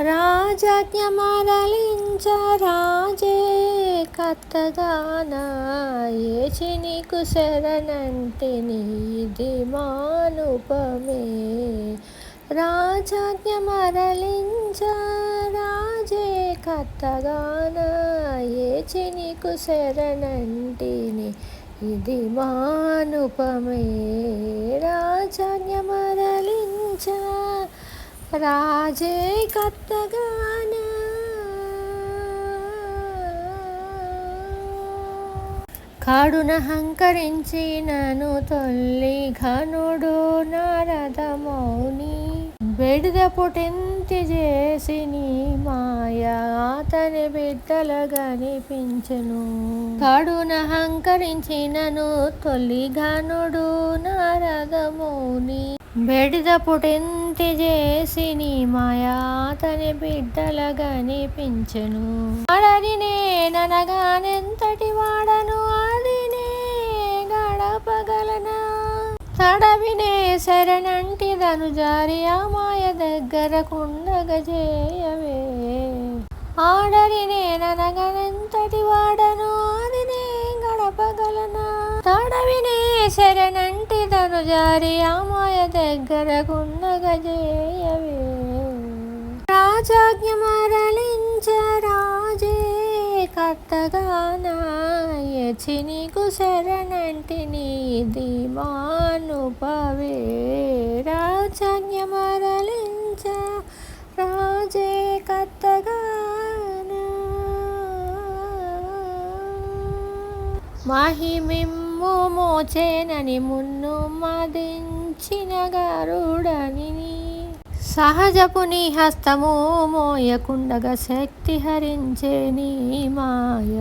రాజజ్ఞ మరలించ రాజే కత్తదాన ఏచి నీకు శరణంటి నీది మానుపమే. రాజజ్ఞ మరలించ రాజే కత్తగాన ఏచి నీకు శరణంటిని ఇది మానుపమే. రాజజ్ఞ మరలించ రాజే కత్తగాన కాడున హంకరించినను తొల్లి ఘనుడు నారద మౌని. బెడిద పుటింతి చేసి నీ మాయ అతని బిడ్డల గనిపించెను కాడున హంకరించినను తొలి ఘనుడు నారద మౌని. బెడిద పుటింతి చేసి నీ మాయా తని బిడ్డల గనిపించెను అడది నేననగానెంతటి వాడను అది నే గడపగలనా? తడవినే శరణంటి దను జారి ఆ మాయ దగ్గర కుండగ చేయవే ఆడరి నేననగనెంతటి వాడను అది నే గడపగలనా? తడవినే శరణంటి దను జారి ఆమాయ దగ్గర కుండగ చేయవే రాజాజ్ఞ మరలించ రాజే కర్తగానాయచి నీకు శరణంటిని నీది మానుపవే. రాజాజ్ఞ మరలించ రాజే కర్తగాన మహిమిమ్ము మోచేనని మున్ను మదించిన గరుడని సహజపు నీ హస్తము మోయకుండగా శక్తి హరించే నీ మాయ.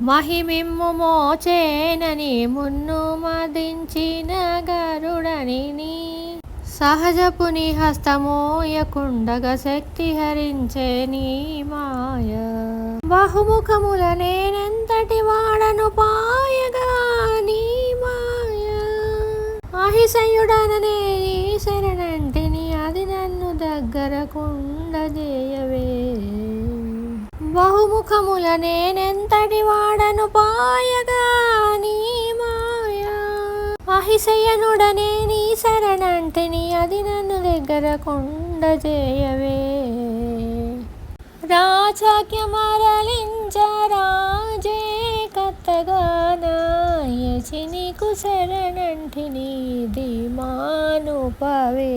మహిమిమ్ము మోచేనని మున్ను మదించిన గరుడని నీ. సహజపు నీ హస్తమోయకుండగా శక్తి హరించే నీ మాయ. బహుముఖముల నేనెంతటి వాడను పాయగా అహిసయుడననే నీ శరణంటిని అది నన్ను దగ్గరకుండజేయవే. బహుముఖముల నేనెంతటి వాడను పాయగా నీ మాయా. అహిశయనుడనే నీ శరణంటిని అది నన్ను దగ్గర కుండజేయవే రాజాజ్ఞ మరలించరా రాజే నీకు శరణంటిని దిమానుపవే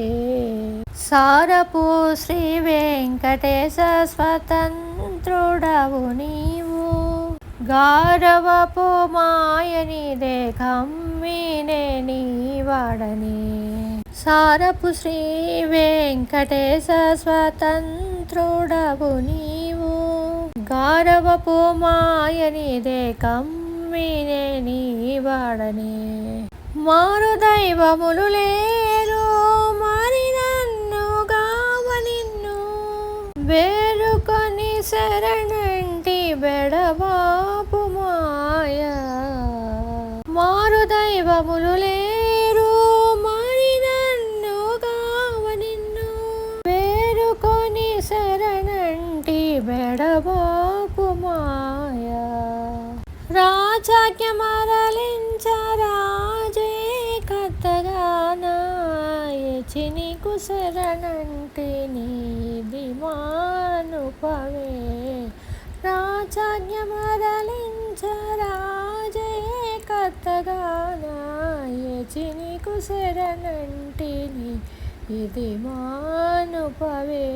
సారపు శ్రీ వెంకటేశ స్వతంత్రుడవు నీవు. గారవపు మాయనిదే కమ్మినే నీవాడని సారపు శ్రీ వెంకటేశ స్వతంత్రుడవు నీవు. గారవపు మాయనిదే నీ నీవాడని మారు దైవములు లేరు మరి నన్ను గావ నిన్ను. వేరుకొని శరణంటి బెడబాపు మాయ. మారు దైవములు లేరు మరి నన్ను గావ నిన్ను. వేరుకొని శరణంటి బెడబా రాజాజ్ఞ మరలించ రాజే కత్తగానాయచి నీకు శరణంటి నీది రాజాజ్ఞ మరలించరాజే రాజే కత్తగానాయచి నీకు శరణంటిని ఇది మానుపవే